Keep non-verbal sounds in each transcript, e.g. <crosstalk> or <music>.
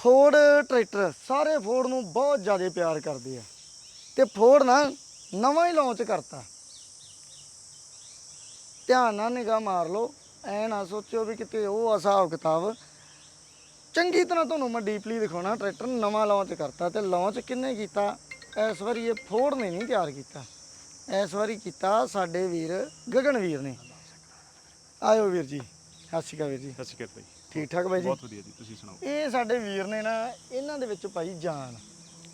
Ford tractor ਸਾਰੇ Ford ਨੂੰ ਬਹੁਤ ਜ਼ਿਆਦਾ ਪਿਆਰ ਕਰਦੇ ਆ। ਤੇ ਫੋਰਡ ਨਾ ਨਵਾਂ ਹੀ ਲਾਂਚ ਕਰਤਾ। ਧਿਆਨ ਨਾਲ ਨਿਗਾਹ ਮਾਰ ਲਓ, ਐ ਨਾ ਸੋਚਿਓ ਵੀ ਕਿਤੇ ਉਹ ਹਿਸਾਬ ਕਿਤਾਬ ਚੰਗੀ ਤਰ੍ਹਾਂ ਤੁਹਾਨੂੰ ਮੈਂ ਡੀਪਲੀ ਦਿਖਾਉਣਾ, ਟਰੈਕਟਰ ਨਵਾਂ ਲਾਂਚ ਕਰਤਾ ਤੇ ਲਾਂਚ ਕਿੰਨੇ ਕੀਤਾ? ਇਸ ਵਾਰੀ ਇਹ ਫੋਰਡ ਨੇ ਨਹੀਂ ਤਿਆਰ ਕੀਤਾ। ਇਸ ਵਾਰੀ ਕੀਤਾ ਸਾਡੇ ਵੀਰ ਗਗਨ ਵੀਰ ਨੇ। ਆਇਓ ਵੀਰ ਜੀ, ਸਤਿ ਸ਼੍ਰੀ ਅਕਾਲ ਵੀਰ ਜੀ। ਸਤਿ ਸ਼੍ਰੀ ਅਕਾਲ ਭਾਈ। ਠੀਕ ਠਾਕ ਬਾਈ ਜੀ? ਬਹੁਤ ਵਧੀਆ ਜੀ ਤੁਸੀਂ ਸੁਣਾਓ? ਇਹ ਸਾਡੇ ਵੀਰ ਨੇ ਨਾ ਇਹਨਾਂ ਦੇ ਵਿੱਚ ਭਾਈ ਜਾਨ।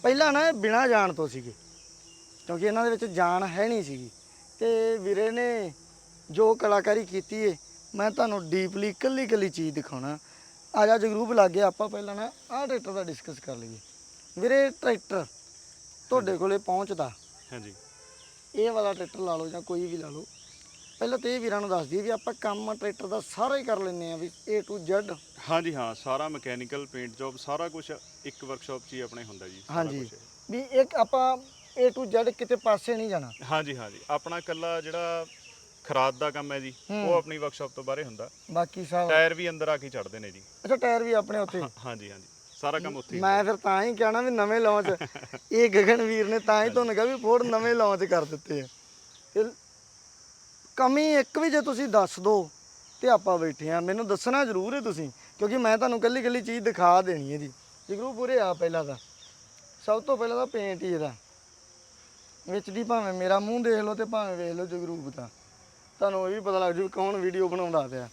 ਪਹਿਲਾਂ ਨਾ ਬਿਨਾ ਜਾਨ ਤੋਂ ਸੀਗੇ ਕਿਉਂਕਿ ਇਹਨਾਂ ਦੇ ਵਿੱਚ ਜਾਨ ਹੈ ਨਹੀਂ ਸੀਗੀ। ਤੇ ਵੀਰੇ ਨੇ ਜੋ ਕਲਾਕਾਰੀ ਕੀਤੀ ਏ ਮੈਂ ਤੁਹਾਨੂੰ ਡੀਪਲੀ ਕੱਲੀ ਕੱਲੀ ਚੀਜ਼ ਦਿਖਾਉਣਾ। ਆ ਜਾ ਜਗਰੂਪ ਲੱਗ ਗਿਆ ਆਪਾਂ ਪਹਿਲਾਂ ਨਾ ਆਹ ਟਰੈਕਟਰ ਦਾ ਡਿਸਕਸ ਕਰ ਲਈਏ। ਵੀਰੇ ਟਰੈਕਟਰ ਤੁਹਾਡੇ ਕੋਲੇ ਪਹੁੰਚਦਾ। ਹਾਂਜੀ। ਇਹ ਵਾਲਾ ਟਰੈਕਟਰ ਲਾ ਲਓ ਜਾਂ ਕੋਈ ਵੀ ਲਾ ਲਓ। ਪਹਿਲਾਂ ਤੇ ਇਹ ਵੀਰਾਂ ਨੂੰ ਦੱਸ ਦਈਏ ਵੀ ਆਪਾਂ ਕੰਮ ਟਰੈਕਟਰ ਦਾ ਸਾਰਾ ਹੀ ਕਰ ਲੈਂਦੇ ਆ ਵੀ A to Z ਹਾਂਜੀ ਹਾਂ ਸਾਰਾ ਮਕੈਨੀਕਲ ਪੇਂਟ ਜੌਬ ਸਾਰਾ ਕੁਝ ਇੱਕ ਵਰਕਸ਼ਾਪ 'ਚ ਹੀ ਆਪਣੇ ਹੁੰਦਾ ਜੀ ਸਾਰਾ ਹਾਂਜੀ। ਕੁਛ। ਵੀ ਇੱਕ ਆਪਾਂ A to Z ਕਿਤੇ ਪਾਸੇ ਨਹੀਂ ਜਾਣਾ। ਹਾਂਜੀ ਹਾਂਜੀ। ਆਪਣਾ ਕੱਲਾ ਜਿਹੜਾ ਖਰਾਦ ਦਾ ਕੰਮ ਹੈ ਜੀ ਉਹ ਆਪਣੀ ਵਰਕਸ਼ਾਪ ਤੋਂ ਬਾਹਰੇ ਹੁੰਦਾ। ਬਾਕੀ ਸਭ ਟਾਇਰ ਵੀ ਅੰਦਰ ਆ ਕੇ ਚੜਦੇ ਨੇ ਜੀ। ਅੱਛਾ ਟਾਇਰ ਵੀ ਆਪਣੇ ਉੱਥੇ? ਹਾਂ- ਹਾਂਜੀ ਹਾਂਜੀ। ਸਾਰਾ ਕੰਮ ਉੱਥੇ ਹੀ ਮੈਂ ਫਿਰ ਤਾਂ ਹੀ ਕਹਿਣਾ ਵੀ ਨਵੇਂ ਲਾਂਚ ਇਹ ਗਗਨ ਵੀਰ ਨੇ ਤਾਂ ਹੀ ਤੁਹਾਨੂੰ ਕਿਹਾ ਵੀ ਫੋਰਡ ਨਵੇਂ ਲਾਂਚ ਕਰ ਦਿੱਤੇ ਆ। ਤੇ ਕਮੀ ਇੱਕ ਵੀ ਜੇ ਤੁਸੀਂ ਦੱਸ ਦੋ ਤੇ ਆਪਾਂ ਬੈਠੇ ਆ ਮੈਨੂੰ ਦੱਸਣਾ ਜ਼ਰੂਰ ਹੈ ਤੁਸੀਂ ਕਿਉਂਕਿ ਮੈਂ ਤੁਹਾਨੂੰ ਕੱਲੀ ਕੱਲੀ ਚੀਜ਼ ਦਿਖਾ ਦੇਣੀ ਹੈ ਜੀ। ਜਿਗਰੂ ਪੂਰੇ ਆ ਪਹਿਲਾਂ ਤਾਂ ਸਭ ਤੋਂ ਪਹਿਲਾਂ ਤਾਂ ਪੇਂਟ ਹੀ ਇਹਦਾ। ਵਿੱਚ ਦੀ ਭਾਵੇਂ ਮੇਰਾ ਮੂੰਹ ਦੇਖ ਲਓ ਤੇ ਭਾਵੇਂ ਵੇਖ ਲਓ ਜਗਰੂਪ ਦਾ। ਤੁਹਾਨੂੰ ਇਹ ਵੀ ਪਤਾ ਲੱਗ ਜੂ ਕੌਣ ਵੀਡੀਓ ਬਣਾਉਂਦਾ ਪਿਆ।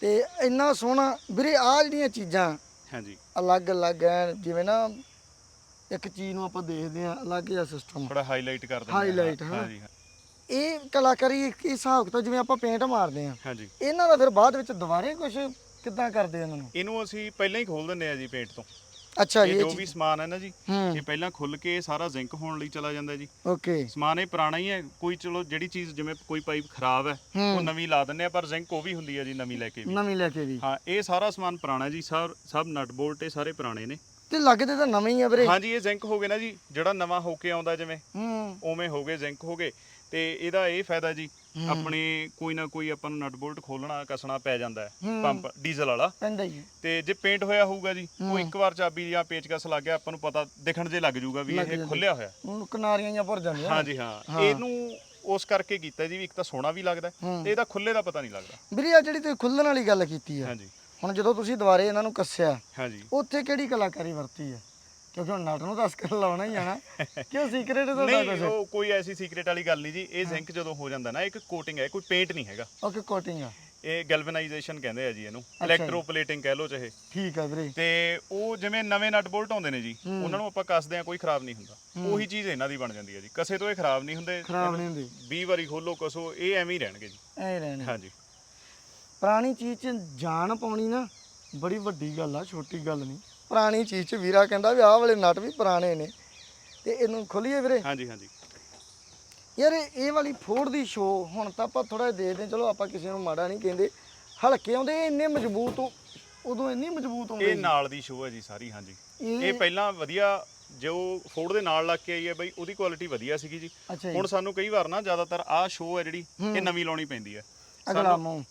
ਤੇ ਇੰਨਾ ਸੋਹਣਾ ਵੀਰੇ ਆ ਜਿਹੜੀਆਂ ਚੀਜ਼ਾਂ ਹਾਂਜੀ। ਅਲੱਗ-ਅਲੱਗ ਐ ਜਿਵੇਂ ਨਾ ਇੱਕ ਚੀਜ਼ ਨੂੰ ਆਪਾਂ ਦੇਖਦੇ ਆ ਅਲੱਗ ਜਿਹਾ ਸਿਸਟਮ ਥੋੜਾ ਹਾਈਲਾਈਟ ਕਰ ਦਿੰਦੇ ਹਾਂ। ਹਾਂਜੀ ਹਾਂ- ਇਹ ਕਲਾਕਾਰੀ ਇੱਕ ਹਿਸਾਬ ਕਿਤਾਬ ਜਿਵੇਂ ਆਪਾਂ ਪੇਂਟ ਮਾਰਦੇ ਆ ਹਾਂਜੀ। ਇਹਨਾਂ ਦਾ ਫਿਰ ਬਾਅਦ ਵਿੱਚ ਦੁਬਾਰੇ ਕੁਝ ਕਿੱਦਾਂ ਕਰਦੇ ਇਹਨਾਂ ਨੂੰ? ਇਹਨੂੰ ਅਸੀਂ ਪਹਿਲਾਂ ਹੀ ਖੋਲ ਦਿੰਦੇ ਆ ਜੀ ਪੇਂਟ ਤੋਂ। ਅੱਛਾ ਇਹ ਇਹ ਜੋ ਵੀ ਸਮਾਨ ਹੈ ਨਾ ਜੀ ਇਹ ਪਹਿਲਾਂ ਖੁੱਲ ਕੇ ਸਾਰਾ ਜ਼ਿੰਕ ਹੋਣ ਲਈ ਚਲਾ ਜਾਂਦਾ ਜੀ। ਓਕੇ। ਸਮਾਨ ਇਹ ਪੁਰਾਣਾ ਹੀ ਹੈ ਕੋਈ ਚਲੋ ਜਿਹੜੀ ਚੀਜ਼ ਜਿਵੇਂ ਕੋਈ ਪਾਈਪ ਖਰਾਬ ਹੈ ਉਹ ਨਵੀਂ ਲਾ ਦਿੰਦੇ ਆ ਪਰ ਜ਼ਿੰਕ ਉਹ ਵੀ ਹੁੰਦੀ ਹੈ ਜੀ ਨਵੀਂ ਲੈ ਕੇ ਵੀ। ਨਵੀਂ ਲੈ ਕੇ ਵੀ। ਹਾਂ ਇਹ ਸਾਰਾ ਸਮਾਨ ਪੁਰਾਣਾ ਜੀ ਸਭ ਸਭ ਨਟ ਬੋਲਟ ਇਹ ਸਾਰੇ ਪੁਰਾਣੇ ਨੇ। ਤੇ ਲੱਗਦੇ ਤਾਂ ਨਵੇਂ ਹੀ ਆ ਵੀਰੇ। ਹਾਂਜੀ ਇਹ ਜ਼ਿੰਕ ਹੋ ਗਏ ਨਾ ਜੀ ਜਿਹੜਾ ਨਵਾਂ ਹੋ ਕੇ ਆਉਂਦਾ ਜਿਵੇਂ ਹੂੰ। ਉਵੇਂ ਹੋ ਗਏ ਜ਼ਿੰਕ ਹੋ ਗਏ। ਤੇ ਇਹਦਾ ਇਹ ਫਾਇਦਾ ਜੀ ਆਪਣੇ ਕੋਈ ਨਾ ਕੋਈ ਆਪਾਂ ਨੂੰ ਨਟ ਬੋਲਟ ਖੋਲਣਾ ਕਸਣਾ ਪੈ ਜਾਂਦਾ ਹੈ ਹੂੰ। ਪੰਪ ਡੀਜ਼ਲ ਵਾਲਾ। ਪੈਂਦਾ ਹੀ ਹੈ। ਤੇ ਜੇ ਪੇਂਟ ਹੋਇਆ ਹੋਊਗਾ ਜੀ ਉਹ ਇੱਕ ਵਾਰ ਚਾਬੀ ਜਾਂ ਪੇਚਕਸ ਲੱਗ ਗਿਆ ਆਪਾਂ ਨੂੰ ਪਤਾ ਦਿਖਣ ਜੇ ਲੱਗ ਜਾਊਗਾ ਵੀ ਇਹ ਖੁੱਲਿਆ ਹੋਇਆ। ਹੁਣ ਕਿਨਾਰੀਆਂ ਜਾਂ ਭਰ ਜਾਂਦੀਆਂ। ਹਾਂਜੀ ਹਾਂ। ਇਹਨੂੰ ਉਸ ਕਰਕੇ ਕੀਤਾ ਜੀ ਵੀ ਇੱਕ ਤਾਂ ਸੋਹਣਾ ਵੀ ਲੱਗਦਾ ਹੂੰ। ਤੇ ਇਹਦਾ ਖੁੱਲੇ ਦਾ ਪਤਾ ਨਹੀਂ ਲੱਗਦਾ। ਵੀਰੇ ਆ ਜਿਹੜੀ ਤੁਸੀਂ ਖੁੱਲਣ ਵਾਲੀ ਗੱਲ ਕੀਤੀ ਆ ਹਾਂਜੀ। ਹੁਣ ਜਦੋਂ ਤੁਸੀਂ ਦੁਬਾਰੇ ਇਹਨਾਂ ਨੂੰ ਕੱਸਿਆ ਹਾਂਜੀ। ਉੱਥੇ ਕਿਹੜੀ ਕਲਾਕਾਰੀ ਵਰਤੀ ਹੈ? ਕਿਉਂਕਿ ਹੁਣ ਨਟ ਨੂੰ ਦੱਸ ਕੇ ਲਾਉਣਾ ਹੀ ਆਣਾ ਕਿਉਂ ਸੀਕ੍ਰੇਟ ਤੁਹਾਡਾ ਨਹੀਂ ਕੁਝ ਉਹ ਕੋਈ ਐਸੀ ਸੀਕ੍ਰੀਟ ਵਾਲੀ ਗੱਲ ਨਹੀਂ ਜੀ। ਇਹ ਜ਼ਿੰਕ ਜਦੋਂ ਹੋ ਜਾਂਦਾ ਨਾ ਇੱਕ ਕੋਟਿੰਗ ਹੈ ਕੋਈ ਪੇਂਟ ਨਹੀਂ ਹੈਗਾ। ਓਕੇ ਕੋਟਿੰਗ ਆ? ਇਹ ਗੈਲਵਨਾਈਜੇਸ਼ਨ ਕਹਿੰਦੇ ਆ ਜੀ ਇਹਨੂੰ। ਇਲੈਕਟ੍ਰੋਪਲੇਟਿੰਗ ਕਹਿ ਲਓ ਚਾਹੇ। ਠੀਕ ਆ ਵੀਰੇ। ਤੇ ਉਹ ਜਿਵੇਂ ਨਵੇਂ ਨਟ ਬੋਲਟ ਆਉਂਦੇ ਨੇ ਜੀ ਉਹਨਾਂ ਨੂੰ ਆਪਾਂ ਕੱਸਦੇ ਆ ਕੋਈ ਖਰਾਬ ਨਹੀਂ ਹੁੰਦਾ। ਉਹੀ ਚੀਜ਼ ਇਹਨਾਂ ਦੀ ਬਣ ਜਾਂਦੀ ਹੈ ਜੀ। ਕਸੇ ਤੋਂ ਇਹ ਖਰਾਬ ਨਹੀਂ ਹੁੰਦੇ। ਖਰਾਬ ਨਹੀਂ ਹੁੰਦੀ। 20 ਵਾਰੀ ਖੋਲੋ ਕਸੋ ਇਹ ਐਵੇਂ ਹੀ ਰਹਿਣਗੇ ਜੀ। ਐ ਰਹਿਣੇ ਹਾਂਜੀ। ਪੁਰਾਣੀ ਚੀਜ਼ 'ਚ ਜਾਨ ਪਾਉਣੀ ਨਾ ਬੜੀ ਵੱਡੀ ਗੱਲ ਆ ਛੋਟੀ ਗੱਲ ਨਹੀਂ। ਪੁਰਾਣੀ ਚੀਜ਼ 'ਚ ਵੀਰਾ ਕਹਿੰਦਾ ਵੀ ਆਹ ਵਾਲੇ ਨਟ ਵੀ ਪੁਰਾਣੇ ਨੇ। ਤੇ ਇਹਨੂੰ ਖੋਲੀਏ ਵੀਰੇ? ਹਾਂਜੀ ਹਾਂਜੀ। ਯਾਰ ਇਹ ਵਾਲੀ ਫੋੜ ਦੀ ਸ਼ੋ ਹੁਣ ਤਾਂ ਆਪਾਂ ਥੋੜਾ ਦੇਖਦੇ ਹਾਂ, ਚਲੋ ਆਪਾਂ ਕਿਸੇ ਨੂੰ ਮਾੜਾ ਨਹੀਂ ਕਹਿੰਦੇ। ਹਲਕੇ ਆਉਂਦੇ ਇਹ ਇੰਨੇ ਮਜ਼ਬੂਤ ਉਹ- ਉਦੋਂ ਇੰਨੀ ਮਜ਼ਬੂਤ ਆਉਂਦੇ ਇਹ ਨਾਲ ਦੀ ਸ਼ੋਅ ਹੈ ਜੀ ਸਾਰੀ ਹਾਂਜੀ। ਇਹ ਇਹ ਪਹਿਲਾਂ ਵਧੀਆ ਜੋ ਫੋਰਡ ਦੇ ਨਾਲ ਲੱਗ ਕੇ ਆਈ ਹੈ ਬਈ ਉਹਦੀ ਕੁਆਲਿਟੀ ਵਧੀਆ ਸੀਗੀ ਜੀ। ਅੱਛਾ ਜੀ। ਹੁਣ ਸਾਨੂੰ ਕਈ ਵਾਰ ਨਾ ਜ਼ਿਆਦਾਤਰ ਆਹ ਸ਼ੋਅ ਹੈ ਜਿਹੜੀ ਇਹ ਨਵੀਂ ਲਾਉਣੀ ਪੈਂਦੀ ਹੈ। ਅਗਲਾ ਮੂੰਹ।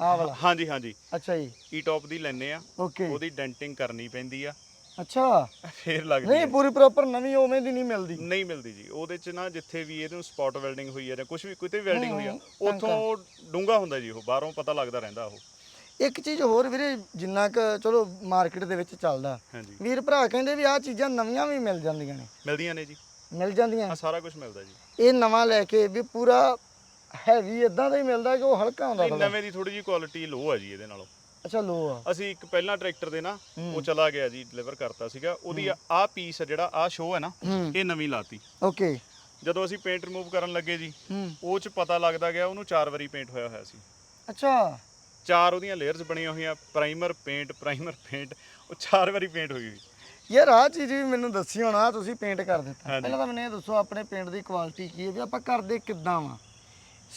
ਆਹ ਵਾਲਾ? ਹਾਂਜੀ ਹਾਂਜੀ। ਅੱਛਾ ਜੀ। ਈ ਟੌਪ ਦੀ ਲੈਨੇ ਆ। ਓਕੇ। ਉਹਦੀ ਡੈਂਟਿੰਗ ਕਰਨੀ ਪੈਂਦੀ ਆ। ਅੱਛਾ। ਫੇਰ ਲੱਗਦੀ ਨਹੀਂ ਹੈ ਪੂਰੀ ਪ੍ਰੋਪਰ ਨਵੀਂ ਉਵੇਂ ਦੀ ਨਹੀਂ ਮਿਲਦੀ। ਨਹੀਂ ਮਿਲਦੀ ਜੀ। ਉਹਦੇ ਚ ਨਾ ਜਿੱਥੇ ਵੀ ਇਹਨੂੰ ਸਪੌਟ ਵੈਲਡਿੰਗ ਹੋਈ ਹੈ ਜਾਂ ਕੁਝ ਵੀ ਕਿਤੇ ਵੀ ਵੈਲਡਿੰਗ ਹੋਈ ਆ ਉੱਥੋਂ ਡੂੰਗਾ ਹੁੰਦਾ ਜੀ ਉਹ। ਬਾਹਰੋਂ ਪਤਾ ਲੱਗਦਾ ਰਹਿੰਦਾ ਉਹ। ਇੱਕ ਚੀਜ਼ ਹੋਰ ਵੀਰੇ ਜਿੰਨਾ ਕ ਚਲੋ ਮਾਰਕੀਟ ਦੇ ਵਿੱਚ ਚੱਲਦਾ। ਹਾਂਜੀ। ਵੀਰ ਭਰਾ ਕਹਿੰਦੇ ਵੀ ਆਹ ਚੀਜ਼ਾਂ ਨਵੀਆਂ ਵੀ ਮਿਲ ਜਾਂਦੀਆਂ ਨੇ। ਮਿਲਦੀਆਂ ਨੇ ਜੀ। ਮਿਲ ਜਾਂਦੀਆਂ। ਆ ਸਾਰਾ ਕੁਝ ਮਿਲਦਾ ਜੀ। ਇਹ ਨਵਾਂ ਲੈ ਕੇ ਵੀ ਪੂਰਾ ਹੈਵੀ ਇਦਾਂ ਦਾ ਹੀ ਮਿਲਦਾ ਕਿ ਉਹ ਹਲਕਾ ਹੁੰਦਾ ਨਹੀਂ ਨਵੇਂ ਦੀ ਥੋੜੀ ਜੀ ਕੁਆਲਿਟੀ ਲੋ ਆ ਜੀ ਇਹਦੇ ਨਾਲੋਂ। ਅੱਛਾ ਲੋ ਆ। ਅਸੀਂ ਇੱਕ ਪਹਿਲਾਂ ਟਰੈਕਟਰ ਦੇ ਨਾ ਉਹ ਚਲਾ ਗਿਆ ਜੀ ਡਿਲੀਵਰ ਕਰਤਾ ਸੀਗਾ। ਉਹਦੀ ਆਹ ਪੀਸ ਜਿਹੜਾ ਆਹ ਸ਼ੋ ਹੈ ਨਾ ਇਹ ਨਵੀਂ ਲਾਤੀ। ਓਕੇ। ਜਦੋਂ ਅਸੀਂ ਪੇਂਟ ਰਿਮੂਵ ਕਰਨ ਲੱਗੇ ਜੀ ਹੂੰ। ਉਹ ਚ ਪਤਾ ਲੱਗਦਾ ਗਿਆ ਉਹਨੂੰ ਚਾਰ ਵਾਰੀ ਪੇਂਟ ਹੋਇਆ ਹੋਇਆ ਸੀ। ਅੱਛਾ। ਚਾਰ ਉਹਦੀਆਂ ਲੇਅਰਸ ਬਣੀਆਂ ਹੋਈਆਂ ਪ੍ਰਾਈਮਰ ਪੇਂਟ ਪ੍ਰਾਈਮਰ ਪੇਂਟ ਉਹ ਚਾਰ ਵਾਰੀ ਪੇਂਟ ਹੋਈ ਹੋਈ। ਯਾਰ ਆਹ ਚੀਜ਼ ਵੀ ਮੈਨੂੰ ਦੱਸੀ ਹੁਣ ਤੁਸੀਂ ਪੇਂਟ ਕਰ ਦਿੱਤਾ। ਹਾਂਜੀ। ਪਹਿਲਾਂ ਤਾਂ ਮੈਨੂੰ ਇਹ ਦੱਸੋ ਆਪਣੇ ਪੇਂਟ ਦੀ ਕੁਆਲਿਟੀ ਕੀ ਹੈ ਵੀ ਆਪਾਂ ਕਰਦੇ ਕਿੱਦਾਂ ਵਾ?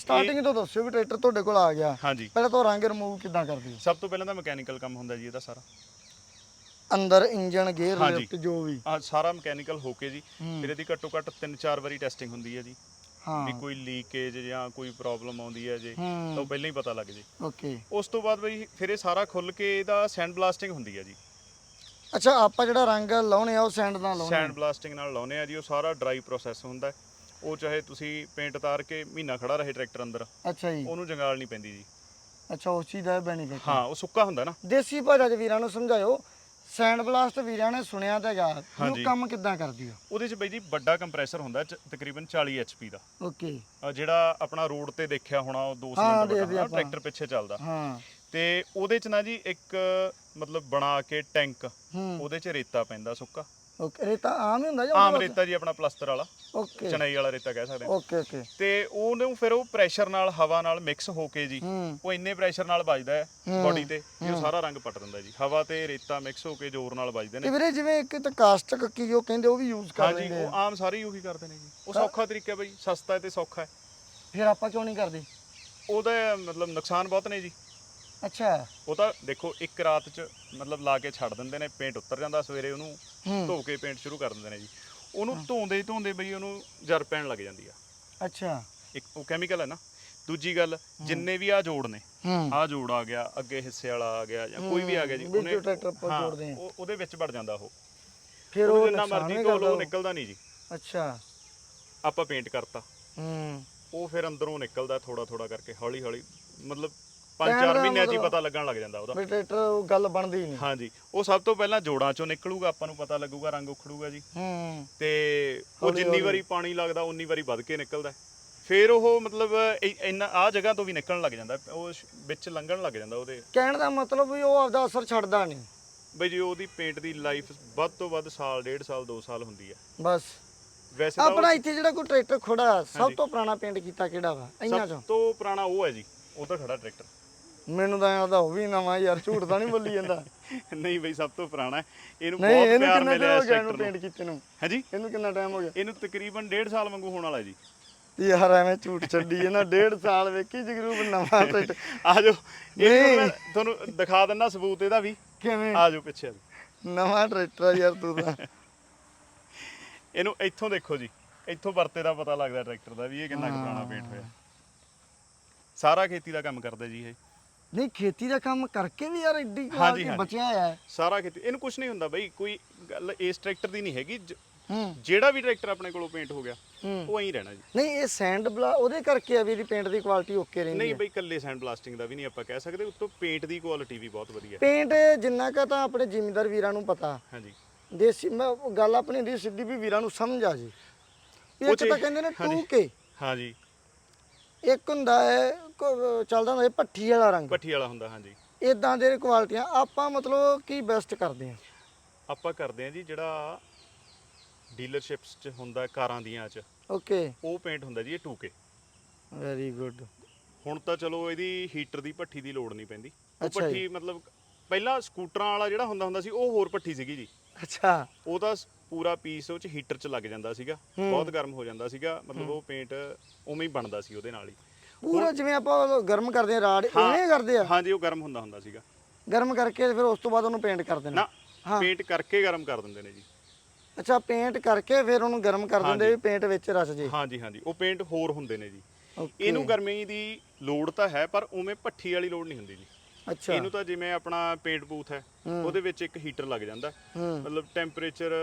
ਸਟਾਰਟਿੰਗ ਤੋਂ ਦੱਸਿਓ ਵੀ ਟਰੈਕਟਰ ਤੁਹਾਡੇ ਕੋਲ ਆ ਗਿਆ। ਹਾਂਜੀ। ਪਹਿਲਾਂ ਤਾਂ ਰੰਗ ਰਿਮੂਵ ਕਿੱਦਾਂ ਕਰਦੇ ਹੋ? ਸਭ ਤੋਂ ਪਹਿਲਾਂ ਤਾਂ ਮਕੈਨੀਕਲ ਕੰਮ ਹੁੰਦਾ ਜੀ ਇਹਦਾ ਸਾਰਾ। ਅੰਦਰ ਇੰਜਨ ਗੇਅਰ ਹਾਂਜੀ। ਲਿਫਟ ਜੋ ਵੀ। ਆ ਸਾਰਾ ਮਕੈਨੀਕਲ ਹੋ ਕੇ ਜੀ। ਹੂੰ। ਫਿਰ ਇਹਦੀ ਘੱਟੋ ਘੱਟ 3-4 ਵਾਰੀ ਟੈਸਟਿੰਗ ਹੁੰਦੀ ਹੈ ਜੀ। ਹਾਂ। ਵੀ ਕੋਈ ਲੀਕੇਜ ਜਾਂ ਕੋਈ ਪ੍ਰੋਬਲਮ ਆਉਂਦੀ ਹੈ ਜੇ ਤਾਂ ਹੂੰ ਪਹਿਲਾਂ ਹੀ ਪਤਾ ਲੱਗ ਜੇ। ਓਕੇ। ਉਸ ਤੋਂ ਬਾਅਦ ਬਈ ਫਿਰ ਇਹ ਸਾਰਾ ਖੁੱਲ ਕੇ ਇਹਦਾ ਸੈਂਡ ਬਲਾਸਟਿੰਗ ਹੁੰਦੀ ਹੈ ਜੀ। ਅੱਛਾ ਆਪਾਂ ਜਿਹੜਾ ਰੰਗ ਲਾਉਣੇ ਆ ਉਹ ਸੈਂਡ ਨਾਲ ਲਾਉਣੇ ਸੈਂਡ ਬਲਾਸਟਿੰਗ ਨਾਲ ਲਾਉਨੇ ਆ ਜੀ। ਉਹ ਸਾਰਾ ਡਰਾਈ ਪ੍ਰੋਸੈਸ ਹੁੰਦਾ ਹੈ। ਉਹ ਚਾਹੇ ਤੁਸੀਂ ਪੇਂਟ ਤਾਰ ਕੇ ਮਹੀਨਾ ਖੜਾ ਰਹੇ ਟਰੈਕਟਰ ਅੰਦਰ ਅੱਛਾ ਜੀ। ਉਹਨੂੰ ਜੰਗਾਲ ਨਹੀਂ ਪੈਂਦੀ ਜੀ। ਅੱਛਾ ਉਸ ਚੀਜ਼ ਦਾ ਬੈਨੀਫਿਟ ਹਾਂ ਉਹ ਸੁੱਕਾ ਹੁੰਦਾ ਨਾ। ਦੇਸੀ ਭਾਸ਼ਾ ਚ ਵੀਰਾਂ ਨੂੰ ਸਮਝਾਇਓ ਸੈਂਡ ਬਲਾਸਟ ਵੀਰਾਂ ਨੇ ਸੁਣਿਆ ਤਾਂ ਵੀ ਉਹ ਹਾਂਜੀ। ਕੰਮ ਕਿੱਦਾਂ ਕਰਦੀ ਆ? ਉਹਦੇ 'ਚ ਬਈ ਜੀ ਵੱਡਾ ਕੰਪਰੈਸਰ ਹੁੰਦਾ ਚ- ਤਕਰੀਬਨ 40 HP ਦਾ। ਓਕੇ। ਅਹ ਜਿਹੜਾ ਆਪਣਾ ਰੋਡ ਤੇ ਦੇਖਿਆ ਹੋਣਾ ਉਹ ਦੋ ਹਾਂ, ਸਿਲੰਡਰ ਦੇਖਦੇ ਵਾਲਾ ਆਪਾਂ। ਟਰੈਕਟਰ ਪਿੱਛੇ ਚੱਲਦਾ। ਹਾਂ। ਤੇ ਉਹਦੇ 'ਚ ਨਾ ਜੀ ਇੱਕ ਮਤਲਬ ਬਣਾ ਕੇ ਟੈਂਕ ਹੂੰ। ਉਹਦੇ 'ਚ ਰੇਤਾ ਪੈਂਦਾ ਸੁੱਕਾ। ਓਕੇ ਰੇਤਾ ਆਮ ਹੀ ਹੁੰਦਾ ਜਾਂ ਆਮ ਰੇਤਾ ਜੀ ਆਪਣਾ ਪਲਸਤਰ ਵਾਲਾ ਓਕੇ ਚਣਾਈ ਵਾਲਾ ਰੇਤਾ ਕਹਿ ਸਕਦੇ ਹਾਂ। ਓਕੇ ਓਕੇ ਤੇ ਉਹਨੂੰ ਫਿਰ ਉਹ ਪ੍ਰੈਸ਼ਰ ਨਾਲ ਹਵਾ ਨਾਲ ਮਿਕਸ ਹੋ ਕੇ ਜੀ ਉਹ ਇੰਨੇ ਪ੍ਰੈਸ਼ਰ ਨਾਲ ਵੱਜਦਾ ਹੈ ਬਾਡੀ ਤੇ ਕਿ ਉਹ ਸਾਰਾ ਰੰਗ ਪਟ ਦਿੰਦਾ ਜੀ। ਹਵਾ ਤੇ ਰੇਤਾ ਮਿਕਸ ਹੋ ਕੇ ਜ਼ੋਰ ਨਾਲ ਵੱਜਦੇ ਤੇ ਨੇ ਵੀਰੇ ਜਿਵੇਂ ਇੱਕ ਤਾਂ ਕਾਸਟਿਕ ਕੀ ਉਹ ਕਹਿੰਦੇ ਉਹ ਵੀ ਯੂਜ਼ ਕਰ ਹਾਂਜੀ ਲੈਂਦੇ ਉਹ ਆਮ ਸਾਰੇ ਉਹੀ ਕਰਦੇ ਨੇ ਜੀ। ਉਹ ਸੌਖਾ ਤਰੀਕਾ ਬਈ ਸਸਤਾ ਹੈ ਤੇ ਸੌਖਾ ਹੈ। ਫਿਰ ਆਪਾਂ ਕਿਉਂ ਨਹੀਂ ਕਰਦੇ? ਉਹਦਾ ਮਤਲਬ ਨੁਕਸਾਨ ਬਹੁਤ ਨੇ ਜੀ। ਅੱਛਾ। ਉਹ ਤਾਂ ਦੇਖੋ ਇੱਕ ਰਾਤ ਚ ਮਤਲਬ ਲਾ ਕੇ ਛੱਡ ਦਿੰਦੇ ਨੇ ਪੇਂਟ ਉਤਰ ਜਾਂਦਾ ਸਵੇਰੇ ਉਹਨੂੰ ਧੋ ਕੇ ਪੇਂਟ ਸ਼ੁਰੂ ਕਰ ਦਿੰਦੇ ਨੇ ਜੀ। ਉਹਨੂੰ ਧੋਂਦੇ ਹੀ ਧੋਂਦੇ ਬਈ ਉਹਨੂੰ ਜਰ ਪੈਣ ਲੱਗ ਜਾਂਦੀ ਆ। ਅੱਛਾ। ਇੱਕ ਉਹ ਕੈਮੀਕਲ ਹੈ ਨਾ। ਦੂਜੀ ਗੱਲ ਜਿੰਨੇ ਵੀ ਆ ਜੋੜ ਨੇ ਆ ਜੋੜ ਆ ਗਿਆ ਅੱਗੇ ਹਿੱਸੇ ਵਾਲਾ ਆ ਗਿਆ ਜਾਂ ਕੋਈ ਵੀ ਆ ਗਿਆ ਜੀ ਜੋ ਟਰੈਕਟਰ ਜੋੜਦੇ ਆ। ਉਹਦੇ ਵਿੱਚ ਵੜ ਜਾਂਦਾ ਉਹ। ਫਿਰ ਉਹਨੂੰ ਉਹ ਜਿੰਨਾ ਮਰਜ਼ੀ ਲਓ ਉਹ। ਨਿਕਲਦਾ ਨਹੀਂ ਜੀ। ਅੱਛਾ। ਆਪਾਂ ਪੇਂਟ ਕਰਤਾ। ਹੂੰ। ਉਹ ਫਿਰ ਅੰਦਰੋਂ ਨਿਕਲਦਾ ਥੋੜਾ ਥੋੜਾ ਕਰਕੇ ਹੌਲੀ ਹੌਲੀ ਮਤਲਬ 5-4 ਦਾ ਮਹੀਨਿਆਂ 'ਚ ਹੀ ਮਤਲਬ- ਪਤਾ ਲੱਗਣ ਲੱਗ ਜਾਂਦਾ ਉਹਦਾ। ਵੀ ਟਰੈਕਟਰ ਉਹ ਗੱਲ ਬਣਦੀ ਹੀ ਨਹੀਂ। ਹਾਂਜੀ ਉਹ ਸਭ ਤੋਂ ਪਹਿਲਾਂ ਜੋੜਾਂ 'ਚੋਂ ਨਿਕਲੂਗਾ ਆਪਾਂ ਨੂੰ ਪਤਾ ਲੱਗੂਗਾ ਰੰਗ ਉਖੜੂਗਾ ਜੀ। ਹੂੰ। ਤੇ ਉਹ ਹੌਲੀ ਜਿੰਨੀ ਹੌਲੀ। ਵਾਰੀ ਪਾਣੀ ਲੱਗਦਾ ਉਨੀ ਵਾਰੀ ਵੱਧ ਕੇ ਨਿਕਲਦਾ। ਹੈ। ਫਿਰ ਉਹ ਮਤਲਬ ਇ- ਇੰਨਾ ਆ ਜਗ੍ਹਾ ਤੋਂ ਵੀ ਨਿਕਲਣ ਲੱਗ ਜਾਂਦਾ ਹੈ। ਉਹ ਸ਼- ਵਿੱਚ ਲੰਘਣ ਲੱਗ ਜਾਂਦਾ ਉਹਦੇ। ਕਹਿਣ ਦਾ ਮਤਲਬ ਵੀ ਉਹ ਆਪਦਾ ਅਸਰ ਛੱਡਦਾ ਨਹੀਂ। ਬਈ ਜੀ ਉਹਦੀ ਪੇਂਟ ਦੀ ਲਾਈਫ ਵੱਧ ਤੋਂ ਵੱਧ ਸਾਲ ਡੇਢ ਸਾਲ 2 ਸਾਲ ਹੁੰਦੀ ਹੈ ਬਸ। ਵੈਸੇ ਤਾਂ ਉਹ ਆਪਣਾ ਇੱਥੇ ਜਿਹੜਾ ਕੋਈ ਟਰੈਕਟਰ ਖੜਾ ਸਭ। ਤੋਂ ਪੁਰਾਣਾ ਪੇਂਟ ਕੀਤਾ ਕਿਹੜਾ ਵਾ? ਇੰਨਾ ਚੋਂ। ਸਭ ਤੋਂ ਪੁਰਾਣਾ ਉਹ ਹੈ ਜੀ ਤਾਂ ਖੜਾ ਟਰੈਕਟਰ। ਮੈਨੂੰ ਤਾਂ ਆਦਾ ਉਹ ਵੀ ਨਵਾਂ ਯਾਰ ਝੂਠ ਤਾਂ ਨਹੀਂ ਬੋਲੀ ਜਾਂਦਾ। <laughs> ਨਹੀਂ ਬਈ ਸਭ ਤੋਂ ਪੁਰਾਣਾ ਇਹਨੂੰ ਨਹੀਂ ਬਹੁਤ ਇਹਨੂੰ ਪਿਆਰ ਕਿੰਨਾ ਮਿਲਿਆ ਟਾਈਮ ਹੋ ਇਸ ਗਿਆ ਇਹਨੂੰ ਟਰੈਕਟਰ ਪੇਂਟ ਨੂੰ ਕੀਤੇ ਨੂੰ? ਹਾਂਜੀ ਇਹਨੂੰ ਕਿੰਨਾ ਟਾਈਮ ਹੋ ਗਿਆ? ਇਹਨੂੰ ਤਕਰੀਬਨ ਡੇਢ ਸਾਲ ਵਾਂਗੂ ਹੋਣ ਵਾਲਾ ਜੀ। ਯਾਰ ਐਵੇਂ ਝੂਠ ਛੱਡੀ ਇਹਨਾਂ ਡੇਢ ਸਾਲ ਵੇਖੀ ਜਗਰੂਪ ਨਵਾਂ <laughs> ਟਰੈਕਟਰ ਆ ਜਾਓ। ਇਹ। ਮੈਂ ਤੁਹਾਨੂੰ ਦਿਖਾ ਦਿੰਦਾ ਸਬੂਤ ਇਹਦਾ ਵੀ। ਕਿਵੇਂ? ਆ ਜਾਓ ਪਿੱਛੇ ਆ ਜਾਓ। ਨਵਾਂ ਟਰੈਕਟਰ ਆ ਯਾਰ ਤੂੰ ਤਾਂ। <laughs> ਇਹਨੂੰ ਇੱਥੋਂ ਦੇਖੋ ਜੀ। ਇੱਥੋਂ ਵਰਤੇ ਦਾ ਪਤਾ ਲੱਗਦਾ ਟਰੈਕਟਰ ਦਾ ਵੀ ਇਹ ਕਿੰਨਾ ਕੁ ਪੁਰਾਣਾ ਪੇਂਟ ਹੋਇਆ। ਸਾਰਾ ਖੇਤੀ ਦਾ ਕੰਮ ਕਰਦਾ ਜੀ ਇਹ। ਨਹੀਂ ਖੇਤੀ ਦਾ ਕੰਮ ਕਰਕੇ ਵੀ ਯਾਰ ਐਡੀ ਹਾਂਜੀ, ਕੁਆਲਿਟੀ ਹਾਂਜੀ। ਬਚਿਆ ਹੋਇਆ ਹੈ। ਸਾਰਾ ਖੇਤੀ ਇਹਨੂੰ ਕੁਝ ਨਹੀਂ ਹੁੰਦਾ ਬਈ ਕੋਈ ਗੱਲ ਇਸ ਟਰੈਕਟਰ ਦੀ ਨਹੀਂ ਹੈਗੀ ਜ- ਹੂੰ। ਜਿਹੜਾ ਵੀ ਟਰੈਕਟਰ ਆਪਣੇ ਕੋਲੋਂ ਪੇਂਟ ਹੋ ਗਿਆ ਹੂੰ। ਉਹ ਐਂ ਹੀ ਰਹਿਣਾ ਜੀ। ਨਹੀਂ ਇਹ ਸੈਂਡ ਬਲਾ ਉਹਦੇ ਕਰਕੇ ਆ ਵੀ ਇਹਦੀ ਪੇਂਟ ਦੀ ਕੁਆਲਿਟੀ ਓਕੇ ਰਹਿੰਦੀ ਨਹੀਂ ਹੈ। ਬਈ ਕੱਲੇ ਸੈਂਡ ਬਲਾਸਟਿੰਗ ਦਾ ਵੀ ਨਹੀਂ ਆਪਾਂ ਕਹਿ ਸਕਦੇ ਉੱਤੋਂ ਪੇਂਟ ਦੀ ਕੁਆਲਿਟੀ ਵੀ ਬਹੁਤ ਵਧੀਆ ਹੈ। ਪੇਂਟ ਜਿੰਨਾ ਕਾ ਤਾਂ ਆਪਣੇ ਜ਼ਿਮੀਂਦਾਰ ਵੀਰਾਂ ਨੂੰ ਪਤਾ। ਹਾਂਜੀ। ਦੇਸੀ ਮੈਂ ਉਹ ਗੱਲ ਆਪਣੀ ਦੀ ਸਿੱਧੀ ਵੀ ਵੀਰਾਂ ਨੂੰ ਸਮਝ ਆ ਜੀ। ਉਹ ਇੱਕ ਚ- ਤਾਂ ਕਹਿੰਦੇ ਨੇ ਹਾਂਜੀ। 2K ਹਾਂਜੀ। ਇੱਕ ਹੁੰਦਾ ਹੈ ਕੋ- ਚੱਲਦਾ ਹੁੰਦਾ ਹੈ ਭੱਠੀ ਵਾਲਾ ਰੰਗ। ਪੱਠੀ ਵਾਲਾ ਹੁੰਦਾ ਹਾਂਜੀ। ਇਦਾਂ ਦੇ ਕੁਆਲਿਟੀਆਂ ਆਪਾਂ ਮਤਲਬ ਕੀ ਬੈਸਟ ਕਰਦੇ ਆ? ਆਪਾਂ ਕਰਦੇ ਆ ਜੀ ਜਿਹੜਾ ਡੀਲਰਸ਼ਿਪਸ 'ਚ ਹੁੰਦਾ ਕਾਰਾਂ ਦੀਆਂ 'ਚ। ਓਕੇ ਉਹ ਪੇਂਟ ਹੁੰਦਾ ਜੀ ਇਹ 2K ਵੈਰੀ ਗੁੱਡ ਹੁਣ ਤਾਂ ਚਲੋ ਇਹਦੀ ਹੀਟਰ ਦੀ ਭੱਠੀ ਦੀ ਲੋੜ ਨਹੀਂ ਪੈਂਦੀ। ਉਹ ਅੱਛਾ ਜੀ। ਭੱਠੀ ਮਤਲਬ ਪਹਿਲਾਂ ਸਕੂਟਰਾਂ ਵਾਲਾ ਜਿਹੜਾ ਹੁੰਦਾ ਹੁੰਦਾ ਸੀ ਉਹ ਹੋਰ ਭੱਠੀ ਸੀਗੀ ਜੀ। ਅੱਛਾ। ਉਹ ਤਾਂ ਸ- ਪੂਰਾ ਪੀਸ ਉਹ ਚ ਹੀਟਰ ਚ ਲੱਗ ਜਾਂਦਾ ਸੀਗਾ ਬਹੁਤ ਗਰਮ ਹੋ ਜਾਂਦਾ ਸੀਗਾ ਮਤਲਬ ਉਹ ਪੇਂਟ ਉਵੇਂ ਹੀ ਬਣਦਾ ਸੀ ਉਹਦੇ ਨਾਲ ਹੀ। ਪੂਰਾ ਜਿਵੇਂ ਆਪਾਂ ਗਰਮ ਕਰਦੇ ਆ ਰਾੜ ਇਵੇਂ ਕਰਦੇ ਆ? ਹਾਂਜੀ ਉਹ ਗਰਮ ਹੁੰਦਾ ਹੁੰਦਾ ਸੀਗਾ। ਗਰਮ ਕਰਕੇ ਫਿਰ ਉਸ ਤੋਂ ਬਾਅਦ ਉਹਨੂੰ ਪੇਂਟ ਕਰ ਦੇਣਾ? ਨਾ ਪੇਂਟ ਕਰਕੇ ਗਰਮ ਕਰ ਦਿੰਦੇ ਨੇ ਜੀ। ਅੱਛਾ ਪੇਂਟ ਕਰਕੇ ਫਿਰ ਉਹਨੂੰ ਗਰਮ ਕਰ ਦਿੰਦੇ ਵੀ ਪੇਂਟ ਵਿੱਚ ਰਚ ਜੇ। ਹਾਂਜੀ ਹਾਂਜੀ ਉਹ ਪੇਂਟ ਹੋਰ ਹੁੰਦੇ ਨੇ ਜੀ। ਇਹਨੂੰ ਗਰਮੀ ਦੀ ਲੋੜ ਤਾਂ ਹੈ ਪਰ ਉਵੇਂ ਭੱਠੀ ਵਾਲੀ ਲੋੜ ਨਹੀਂ ਹੁੰਦੀ ਜੀ। ਅੱਛਾ। ਇਹਨੂੰ ਤਾਂ ਜਿਵੇਂ ਆਪਣਾ ਪੇਂਟ ਬੂਥ ਹੈ ਉਹਦੇ ਵਿੱਚ ਇੱਕ ਹੀਟਰ ਲੱਗ ਜਾਂਦਾ। ਮਤਲਬ ਟੈਂਪਰੇਚਰ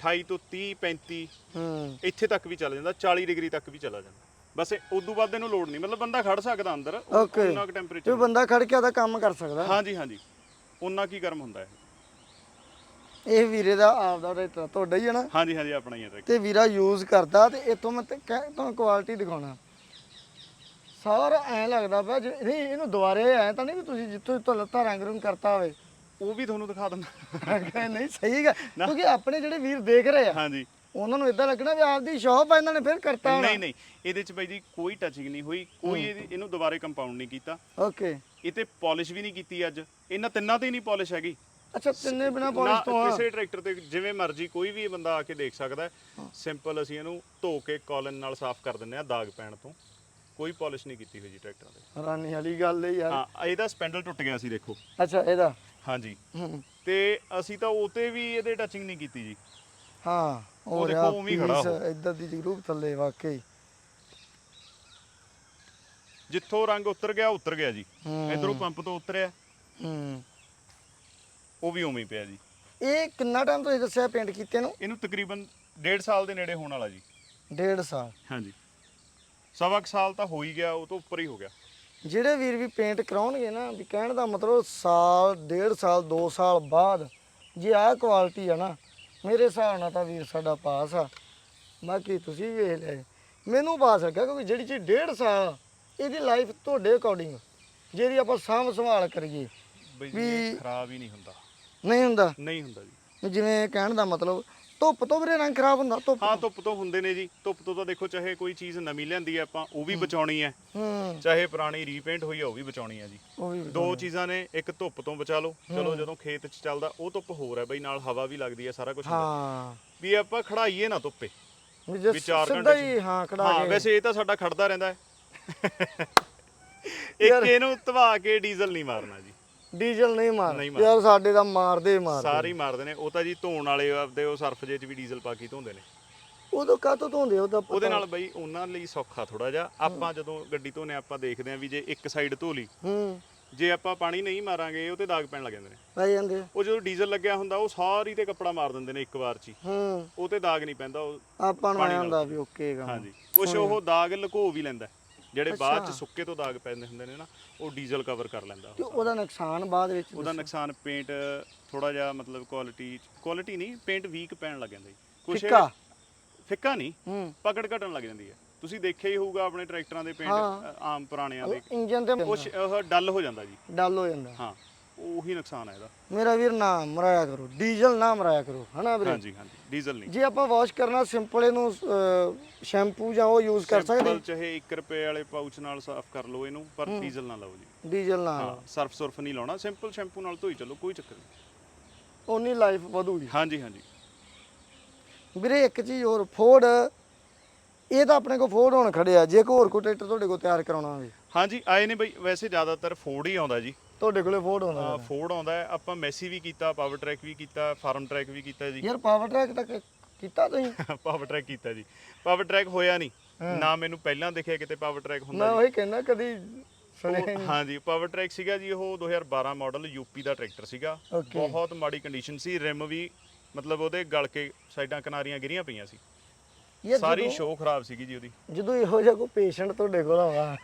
28 ਤੋਂ 30 35 ਹੂੰ। ਇੱਥੇ ਤੱਕ ਵੀ ਚੱਲ ਜਾਂਦਾ 40 ਡਿਗਰੀ ਤੱਕ ਵੀ ਚਲਾ ਜਾਂਦਾ। ਬਸ ਉਦੋਂ ਬਾਅਦ ਇਹਨੂੰ ਲੋੜ ਨਹੀਂ ਮਤਲਬ ਬੰਦਾ ਖੜ ਸਕਦਾ ਅੰਦਰ ਤੇ ਬੰਦਾ ਖੜ ਕੇ ਉਹਦਾ ਕੰਮ ਕਰ ਸਕਦਾ। ਹਾਂਜੀ ਹਾਂਜੀ। ਉਨਾ ਕੀ ਗਰਮ ਹੁੰਦਾ ਹੈ ਇਹ ਵੀਰੇ ਦਾ ਆਪਦਾ ਟਰੈਕਟਰ ਤੁਹਾਡਾ ਹੀ ਹੈ ਨਾ? ਹਾਂਜੀ ਹਾਂਜੀ ਆਪਣਾ ਹੀ ਹੈ ਟਰੈਕਟਰ ਤੇ ਵੀਰਾ ਯੂਜ਼ ਕਰਦਾ ਤੇ ਇਤੋਂ ਮੈਂ ਤੇ ਕਹਿ- ਤੁਹਾਨੂੰ ਕੁਆਲਿਟੀ ਦਿਖਾਉਣਾ। ਸਾਰਾ ਐ ਲੱਗਦਾ ਪਿਆ ਨਹੀਂ ਇਹਨੂੰ ਦੁਬਾਰੇ ਐ ਤਾਂ ਨਹੀਂ ਵੀ ਤੁਸੀਂ ਜਿੱਥੋਂ ਤੋਂ ਲੱਤਾਂ ਰੰਗ ਰੰਗ ਕਰਤਾ ਹੋਵੇ। ਉਹ ਵੀ ਤੁਹਾਨੂੰ ਦਿਖਾ ਦਿੰਦਾ। ਨਹੀਂ ਸਹੀ ਗਾ ਕਿਉਂਕਿ ਆਪਣੇ ਜਿਹੜੇ ਵੀਰ ਦੇਖ ਰਹੇ ਆ ਹਾਂਜੀ। ਉਹਨਾਂ ਨੂੰ ਇਦਾਂ ਲੱਗਣਾ ਵੀ ਆਪਦੀ ਸ਼ੌਪ ਆ ਇਹਨਾਂ ਨੇ ਫਿਰ ਕਰਤਾ ਹੋਣਾ। ਨਹੀਂ ਨਹੀਂ ਇਹਦੇ ਚ ਬਾਈ ਜੀ ਕੋਈ ਟੱਚਿੰਗ ਨਹੀਂ ਹੋਈ ਕੋਈ ਇਹਨੂੰ ਦੁਬਾਰੇ ਕੰਪਾਊਂਡ ਨਹੀਂ ਕੀਤਾ। ਓਕੇ। ਇਹ ਤੇ ਪਾਲਿਸ਼ ਵੀ ਨਹੀਂ ਕੀਤੀ ਅੱਜ। ਇਹਨਾਂ ਤਿੰਨਾਂ ਤੇ ਹੀ ਨਹੀਂ ਪਾਲਿਸ਼ ਹੈਗੀ। ਅੱਛਾ ਤਿੰਨੇ ਬਿਨਾ ਪਾਲਿਸ਼ ਤੋਂ ਕਿਸੇ ਟਰੈਕਟਰ ਤੇ ਜਿਵੇਂ ਮਰਜ਼ੀ ਕੋਈ ਵੀ ਬੰਦਾ ਆ ਕੇ ਦੇਖ ਸਕਦਾ ਸਿੰਪਲ ਅਸੀਂ ਇਹਨੂੰ ਧੋ ਕੇ ਕਾਲਨ ਨਾਲ ਸਾਫ਼ ਕਰ ਦਿੰਦੇ ਆ ਦਾਗ ਪੈਣ ਤੋਂ। ਕੋਈ ਪਾਲਿਸ਼ ਨਹੀਂ ਕੀਤੀ ਹੋਈ ਜੀ ਟਰੈਕਟਰਾਂ ਤੇ। ਹੈਰਾਨੀ ਵਾਲੀ ਗੱਲ ਹੈ ਯਾਰ। ਹਾਂ ਇਹਦਾ ਸਪੈਂਡਲ ਟੁੱਟ ਗਿਆ ਸੀ ਦੇਖੋ। ਅੱਛਾ ਇਹਦਾ। ਹਾਂਜੀ। ਹੂੰ, ਤੇ ਅਸੀਂ ਤਾਂ ਉਤੇ ਵੀ ਇਹਦੇ ਟੱਚਿੰਗ ਨਹੀਂ ਕੀਤੀ ਜੀ। ਹਾਂ ਉਹ ਉਹ ਦੇਖੋ ਰਿਹਾ ਉਵੇਂ ਹੀ ਖੜਾ ਉਹ। ਇਦਾਂ ਦੀ ਗਰੂਪ ਥੱਲੇ ਵਾਕਈ। ਜਿੱਥੋਂ ਰੰਗ ਉਤਰ ਗਿਆ ਉਤਰ ਗਿਆ ਜੀ। ਹੂੰ। ਇਧਰੋਂ ਪੰਪ ਤੋਂ ਉਤਰਿਆ। ਹੂੰ। ਉਹ ਵੀ ਉਵੇਂ ਹੀ ਪਿਆ ਜੀ। ਇਹ ਕਿੰਨਾ ਟਾਈਮ ਤੁਸੀਂ ਦੱਸਿਆ ਪੇਂਟ ਕੀਤੇ ਨੂੰ? ਇਹਨੂੰ ਤਕਰੀਬਨ 1.5 ਸਾਲ ਦੇ ਨੇੜੇ ਹੋਣ ਵਾਲਾ ਜੀ। ਡੇਢ ਸਾਲ। ਹਾਂਜੀ। ਸਵਾ ਕੁ ਸਾਲ ਤਾਂ ਹੋ ਹੀ ਗਿਆ ਉਹ ਤੋਂ ਉੱਪਰ ਹੀ ਹੋ ਗਿਆ। ਜਿਹੜੇ ਵੀਰ ਵੀ ਪੇਂਟ ਕਰਾਉਣਗੇ ਨਾ ਵੀ ਕਹਿਣ ਦਾ ਮਤਲਬ ਸਾਲ ਡੇਢ ਸਾਲ 2 ਸਾਲ ਬਾਅਦ ਜੇ ਆਹ ਕੁਆਲਿਟੀ ਆ ਨਾ ਮੇਰੇ ਹਿਸਾਬ ਨਾਲ ਤਾਂ ਵੀਰ ਸਾਡਾ ਪਾਸ ਆ। ਬਾਕੀ ਤੁਸੀਂ ਵੇਖ ਲਿਆ ਮੈਨੂੰ ਪਾਸ ਲੱਗਾ ਕਿਉਂਕਿ ਜਿਹੜੀ ਚੀਜ਼ ਡੇਢ ਸਾਲ ਇਹਦੀ ਲਾਈਫ ਤੁਹਾਡੇ ਅਕੋਰਡਿੰਗ ਜਿਹਦੀ ਆਪਾਂ ਸਾਂਭ ਸੰਭਾਲ ਕਰੀਏ ਬਈ ਵੀ- ਖਰਾਬ ਹੀ ਨਹੀਂ ਹੁੰਦਾ। ਨਹੀਂ ਹੁੰਦਾ। ਨਹੀਂ ਹੁੰਦਾ ਜੀ। ਜਿਵੇਂ ਕਹਿਣ ਦਾ ਮਤਲਬ ਧੁੱਪ ਤੋਂ ਵੀਰੇ ਰੰਗ ਖਰਾਬ ਹੁੰਦਾ ਧੁੱਪ ਹਾਂ ਧੁੱਪ ਤੋਂ ਹੁੰਦੇ ਨੇ ਜੀ। ਧੁੱਪ ਤੋਂ ਤਾਂ ਦੇਖੋ ਚਾਹੇ ਕੋਈ ਚੀਜ਼ ਨਵੀਂ ਲਿਆਂਦੀ ਹੈ ਆਪਾਂ ਉਹ ਵੀ ਬਚਾਉਣੀ ਹੈ ਹੂੰ। ਚਾਹੇ ਪੁਰਾਣੀ ਰੀਪੇਂਟ ਹੋਈ ਹੈ ਉਹ ਵੀ ਬਚਾਉਣੀ ਹੈ ਜੀ। ਉਹ ਵੀ ਦੋ ਚੀਜ਼ਾਂ ਨੇ ਇੱਕ ਧੁੱਪ ਤੋਂ ਬਚਾ ਲਓ। ਚਲੋ ਜਦੋਂ ਖੇਤ 'ਚ ਚੱਲਦਾ ਉਹ ਧੁੱਪ ਹੋਰ ਹੈ ਬਈ ਨਾਲ ਹਵਾ ਵੀ ਲੱਗਦੀ ਹੈ ਸਾਰਾ ਕੁਝ ਹਾਂ। ਵੀ ਆਪਾਂ ਖੜਾਈਏ ਨਾ ਧੁੱਪੇ। ਵੀ ਜੇ ਵੀ ਚਾਰ ਸਿੱਧਾ ਹੀ ਖੜਾ ਹਾਂ ਵੈਸੇ ਇਹ ਤਾਂ ਸਾਡਾ ਖੜਦਾ ਰਹਿੰਦਾ ਹੈ। ਇੱਕ ਇਹਨੂੰ ਧਵਾ ਕੇ ਡੀਜ਼ਲ ਨਹੀਂ ਮਾਰਨਾ ਜੀ। ਡੀਜ਼ਲ ਨਹੀਂ ਮਾਰ ਨਹੀਂ ਮਾਰ। ਯਾਰ ਸਾਡੇ ਤਾਂ ਮਾਰਦੇ ਹੀ ਮਾਰਦੇ ਸਾਰੇ ਹੀ ਮਾਰਦੇ ਨੇ। ਉਹ ਤਾਂ ਜੀ ਧੋਣ ਵਾਲੇ ਆਪਦੇ ਉਹ ਸਰਫ ਜੇ 'ਚ ਵੀ ਡੀਜ਼ਲ ਪਾ ਕੇ ਹੀ ਧੋਂਦੇ ਨੇ। ਉਦੋਂ ਕਾਹਤੋਂ ਧੋਂਦੇ ਉਹਦਾ ਪਤਾ- ਉਹਦੇ ਨਾਲ ਬਈ ਉਹਨਾਂ ਲਈ ਸੌਖਾ ਥੋੜਾ ਜਿਹਾ। ਆਪਾਂ ਜਦੋਂ ਗੱਡੀ ਧੋਨੇ ਆਪਾਂ ਦੇਖਦੇ ਆਂ ਵੀ ਜੇ ਇੱਕ ਸਾਈਡ ਧੋ ਲਈ ਹੂੰ। ਜੇ ਆਪਾਂ ਪਾਣੀ ਨਹੀਂ ਮਾਰਾਂਗੇ ਉਹ ਤੇ ਦਾਗ ਪੈਣ ਲੱਗ ਜਾਂਦੇ ਨੇ। ਆ ਜਾਂਦੇ ਆ। ਉਹ ਜਦੋਂ ਡੀਜ਼ਲ ਲੱਗਿਆ ਹੁੰਦਾ ਉਹ ਸਾਰੀ ਤੇ ਕੱਪੜਾ ਮਾਰ ਦਿੰਦੇ ਨੇ ਇੱਕ ਵਾਰ 'ਚ ਹੀ। ਹੂੰ। ਉਹ ਤੇ ਦਾਗ ਨਹੀਂ ਪੈਂਦਾ ਉਹ ਆਪਾਂ ਨੂੰ ਪਾਣੀ ਆਇਆ ਨਾਲ। ਹੁੰਦਾ ਵੀ ਓਕੇ ਗਾ ਹਾਂਜੀ। ਕੁਛ ਉਹ ਦਾਗ ਲੁਕੋ ਵੀ ਲੈਂਦਾ। ਜਿਹੜੇ ਬਾਅਦ 'ਚ। ਸੁੱਕੇ ਤੋਂ ਦਾਗ ਪੈਂਦੇ ਹੁੰਦੇ ਨੇ ਨਾ ਉਹ ਡੀਜ਼ਲ ਕਵਰ ਕਰ ਲੈਂਦਾ ਤੇ ਉਹ। ਉਹਦਾ ਨੁਕਸਾਨ ਬਾਅਦ ਵਿੱਚ ਉਹਦਾ ਨੁਕਸਾਨ ਪੇਂਟ ਥੋੜਾ ਜਿਹਾ ਮਤਲਬ ਕੁਆਲਿਟੀ ਕੁਆਲਿਟੀ ਨਹੀਂ ਪੇਂਟ ਵੀਕ ਪੈਣ ਲੱਗ ਜਾਂਦਾ ਜੀ। ਕੁਛ ਫਿੱਕਾ? ਫਿੱਕਾ ਨਹੀਂ ਪਕੜ ਘਟਣ ਲੱਗ ਜਾਂਦੀ ਹੈ। ਤੁਸੀਂ ਦੇਖਿਆ ਹੀ ਹੋਊਗਾ ਆਪਣੇ ਟਰੈਕਟਰਾਂ ਦੇ ਪੇਂਟ। ਆਮ ਪੁਰਾਣਿਆਂ ਦੇ। ਇੰਜਨ ਤੇ ਕੁਛ ਉਹ ਡਲ ਹੋ ਜਾਂਦਾ ਜੀ। ਡਲ ਹੋ ਜਾਂਦਾ। ਹਾਂ। ਉਹੀ ਨੁਕਸਾਨ ਹੈ ਇਹਦਾ। ਮੇਰਾ ਵੀਰ ਨਾ ਮਰਾਇਆ ਕਰੋ ਡੀਜ਼ਲ ਨਾ ਮਰਾਇਆ ਕਰੋ ਹਨਾ ਵੀਰੇ? ਹਾਂਜੀ ਹਾਂਜੀ ਡੀਜ਼ਲ ਨਹੀਂ। ਜੇ ਆਪਾਂ ਵਾਸ਼ ਕਰਨਾ ਸਿੰਪਲ ਇਹਨੂੰ ਸ਼ੈਂਪੂ ਜਾਂ ਉਹ ਯੂਜ਼ ਕਰ ਸਕਦੇ। ਸਿੰਪਲ ਚਾਹੇ 1 ਰੁਪਏ ਵਾਲੇ ਪਾਊਚ ਨਾਲ ਸਾਫ਼ ਕਰ ਲਓ ਇਹਨੂੰ ਪਰ ਡੀਜ਼ਲ ਨਾ ਲਾਓ ਜੀ। ਡੀਜ਼ਲ ਹਾਂ ਸਰਫ ਸੁਰਫ ਨਹੀਂ ਲਾਉਣਾ ਸਿੰਪਲ ਸ਼ੈਂਪੂ ਨਾਲ ਧੋਈ ਚੱਲੋ ਕੋਈ ਚੱਕਰ ਨਹੀਂ। ਉਨੀ ਲਾਈਫ ਵਧੂਗੀ। ਹਾਂਜੀ ਹਾਂਜੀ। ਵੀਰੇ ਇੱਕ ਚੀਜ਼ ਹੋਰ ਫੋਰਡ ਇਹ ਤਾਂ ਆਪਣੇ ਕੋਲ ਫੋਰਡ ਹੁਣ ਖੜਿਆ ਜੇ ਕੋਈ ਹੋਰ ਕੋਈ ਟਰੈਕਟਰ ਤੁਹਾਡੇ ਕੋਲ ਤਿਆਰ ਕਰਾਉਣਾ ਹੋਵੇ। ਹਾਂਜੀ ਆਏ ਨੇ ਬਈ ਵੈਸੇ ਜ਼ਿਆਦਾਤਰ ਫੋਰਡ ਹੀ ਆਉਂਦਾ ਜੀ। ਤੁਹਾਡੇ ਕੋਲੇ ਫੋਰਡ ਹੁੰਦਾ ਫੋਰਡ ਆਉਂਦਾ ਹੈ। ਆਪਾਂ ਮੈਸੀ ਵੀ ਕੀਤਾ ਪਾਵਰ ਟਰੈਕ ਵੀ ਕੀਤਾ ਫਾਰਮ ਟਰੈਕ ਵੀ ਕੀਤਾ ਜੀ। ਯਾਰ ਪਾਵਰ ਟਰੈਕ ਤੱਕ ਕੀਤਾ ਤੁਸੀਂ? <laughs> ਪਾਵਰ ਟਰੈਕ ਕੀਤਾ ਜੀ। ਪਾਵਰ ਟਰੈਕ ਹੋਇਆ ਨਹੀਂ। ਨਾ ਮੈਨੂੰ ਪਹਿਲਾਂ ਦਿਖਿਆ ਕਿਤੇ ਪਾਵਰ ਟਰੈਕ ਹੁੰਦਾ ਮੈਂ ਉਹੀ ਕਹਿੰਦਾ ਕਦੀ ਸੁਣਿਆ ਹੀ ਉਹ- ਹਾਂਜੀ ਪਾਵਰ ਟਰੈਕ ਸੀਗਾ ਜੀ ਉਹ 2012 ਮਾਡਲ ਯੂਪੀ ਦਾ ਟਰੈਕਟਰ ਸੀਗਾ। Okay. ਬਹੁਤ ਮਾੜੀ ਕੰਡੀਸ਼ਨ ਸੀ। ਰਿਮ ਵੀ ਮਤਲਬ ਉਹਦੇ ਗਲ ਕੇ ਸਾਈਡਾਂ ਕਿਨਾਰੀਆਂ ਗਿਰੀਆਂ ਪਈਆਂ ਸੀ। ਯਾਰ ਸਾਰੀ ਜਦੋਂ- ਸ਼ੋਅ ਖਰਾਬ ਸੀਗੀ ਜੀ ਉਹਦੀ। ਜਦੋਂ ਇਹੋ ਜਿਹਾ ਕੋਈ ਪੇਸ਼ੈਂਟ ਤੁਹਾਡੇ ਕੋਲ ਆਵਾ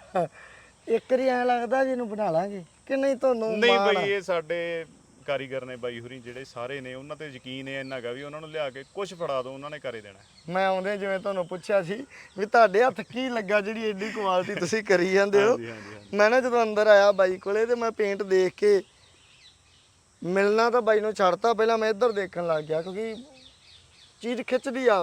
ਇੱਕ ਵਾਰੀ ਐ ਲੱਗਦਾ ਜੀ ਇਹਨੂੰ ਬਣਾ ਲਾਂਗੇ। ਕਿ ਨਹੀਂ ਤੁਹਾਨੂੰ ਨਹੀਂ ਮਾਣ ਆ? ਬਈ ਇਹ ਸਾਡੇ ਕਾਰੀਗਰ ਨੇ ਬਾਈ ਹੁਰੀ ਜਿਹੜੇ ਸਾਰੇ ਨੇ ਉਹਨਾਂ ਤੇ ਯਕੀਨ ਹੈ ਇੰਨਾ ਗਾ ਵੀ ਉਹਨਾਂ ਨੂੰ ਲਿਆ ਕੇ ਕੁਝ ਫੜਾ ਦੋ ਉਹਨਾਂ ਨੇ ਕਰੇ ਦੇਣਾ ਮੈਂ ਆਉਂਦੇ ਜਿਵੇਂ ਤੁਹਾਨੂੰ ਪੁੱਛਿਆ ਸੀ ਵੀ ਤੁਹਾਡੇ ਹੱਥ ਕੀ ਲੱਗਾ ਜਿਹੜੀ ਐਡੀ ਕੁਆਲਿਟੀ ਤੁਸੀਂ ਕਰੀ ਜਾਂਦੇ ਹੋ ਹਾਂਜੀ ਹਾਂਜੀ ਹਾਂਜੀ। ਮੈਂ ਨਾ ਜਦੋਂ ਅੰਦਰ ਆਇਆ ਬਾਈ ਕੋਲੇ ਤੇ ਮੈਂ ਪੇਂਟ ਦੇਖ ਕੇ ਮਿਲਣਾ ਤਾਂ ਬਾਈ ਨੂੰ ਛੱਡਤਾ ਪਹਿਲਾਂ ਮੈਂ ਇੱਧਰ ਦੇਖਣ ਲੱਗ ਗਿਆ ਕਿਉਂਕਿ ਚੀਜ਼ ਖਿੱਚਦੀ ਆ